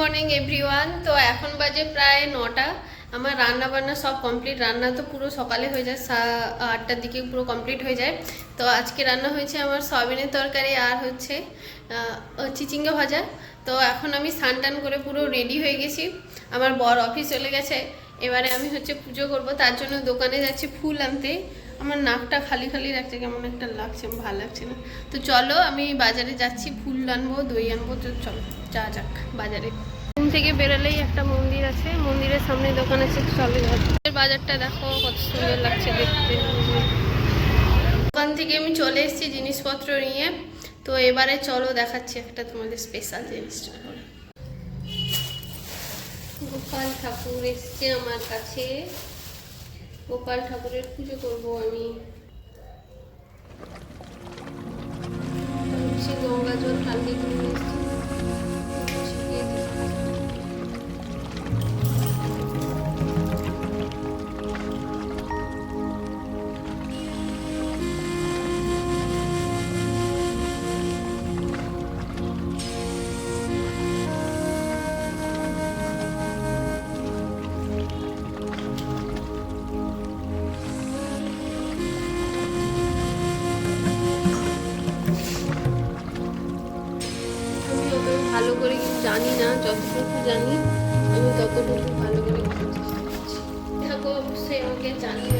Morning everyone তো এখন বাজে প্রায় নটা। আমার রান্না বান্না সব কমপ্লিট রান্না তো পুরো সকালে হয়ে যায় আটটার দিকে পুরো কমপ্লিট হয়ে যায়। তো আজকে রান্না হয়েছে আমার সয়াবিনের তরকারি আর হচ্ছে চিচিঙ্গা ভাজা। তো এখন আমি স্নান টান করে পুরো রেডি হয়ে গেছি। আমার বর অফিস চলে গেছে। এবারে আমি হচ্ছে পুজো করব। তার জন্য দোকানে যাচ্ছি ফুল আনতে। আমার নাকটা খালি খালি লাগছে, কেমন একটা লাগছে, ভালো লাগছে না। তো চলো, আমি বাজারে যাচ্ছি, ফুল আনব, দই আনব, তো চলো যা যাক বাজারে। ঘুম থেকে বেরোলেই একটা মন্দির আছে, মন্দিরের সামনে দোকান আছে চলো বাজারটা দেখো, কত সুন্দর লাগছে দেখতে। দোকান থেকে আমি চলে এসেছি জিনিসপত্র নিয়ে। তো এবারে চলো দেখাচ্ছি একটা তোমাদের স্পেশাল জিনিসটা গোপাল ঠাকুর এসছে আমার কাছে। গোপাল ঠাকুরের পুজো করব আমি। সে গঙ্গা জল নিয়ে ভালো করে কিছু জানি না, যতটুকু জানি, আমি ততটুকু ভালো করে কিছু চেষ্টা করছি দেখো, অবশ্যই আমাকে জানিও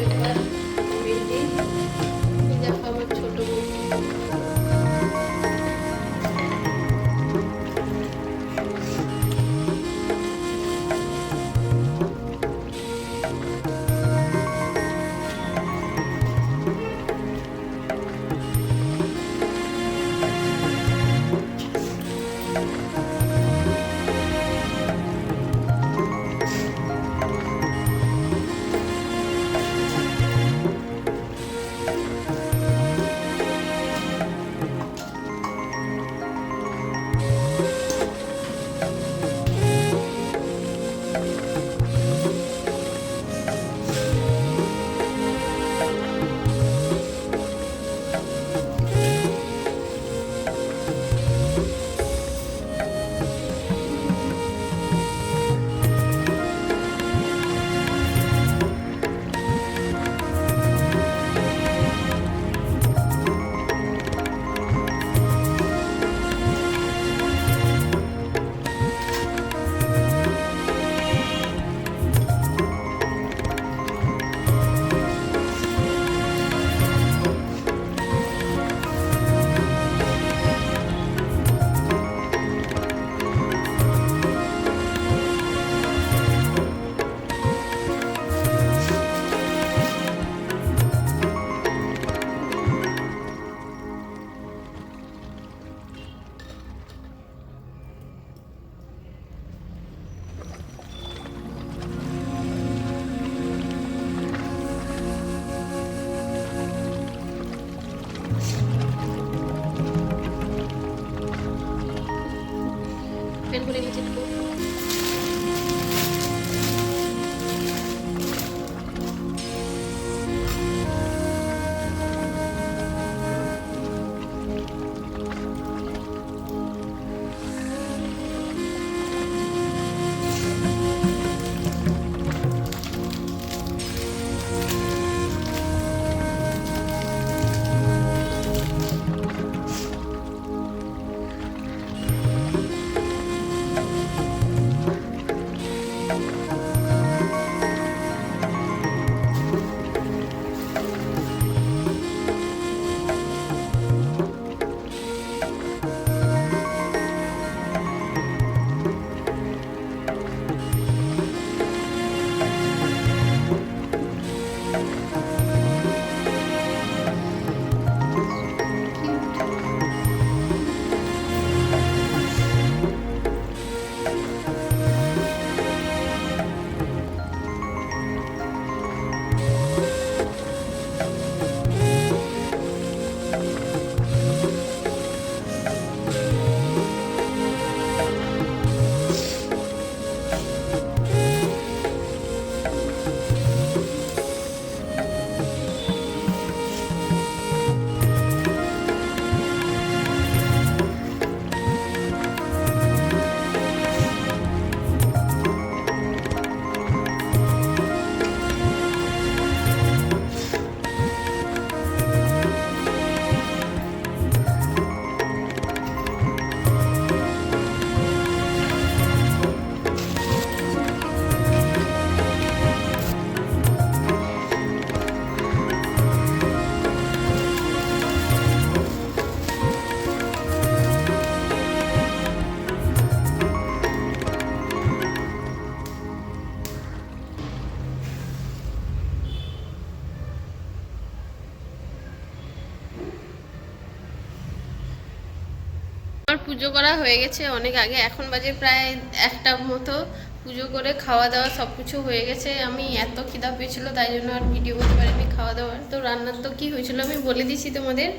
পুজো করা হয়ে গেছে, অনেক আগে। এখন বাজে প্রায় একটা মতো। পুজো করে খাওয়া দাওয়া সব কিছু হয়ে গেছে। আমি এত খিদা পেয়েছিল, তাই জন্য আর ভিডিও করতে পারিনি খাওয়া দাওয়ার। তো রান্নার তো কী হয়েছিল আমি বলে দিছি তোমাদের।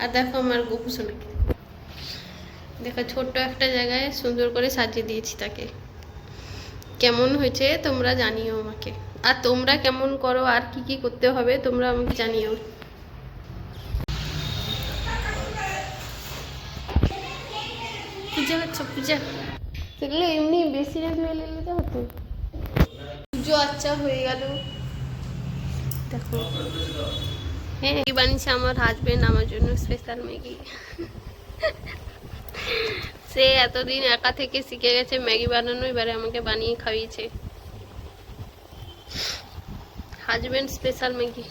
আর দেখো আমার গোপু সোনাকে দেখো, ছোট্ট একটা জায়গায় সুন্দর করে সাজিয়ে দিয়েছি তাকে। কেমন হয়েছে তোমরা জানিও আমাকে। আর তোমরা কেমন করো, আর কি কি করতে হবে তোমরা আমাকে জানিও। পূজা হচ্ছে পূজা। সেগুলো এমনি বেশি ধুয়ে নিলে তো হতো। পুজো আচ্ছা হয়ে গেল। দেখো। হ্যাঁ ম্যাগি বানিয়েছে আমার হাজবেন্ড আমার জন্য স্পেশাল ম্যাগি। সে এতদিন একা থেকে শিখে গেছে ম্যাগি বানানো এবারে আমাকে বানিয়ে খাইয়েছে। Husband special Maggi.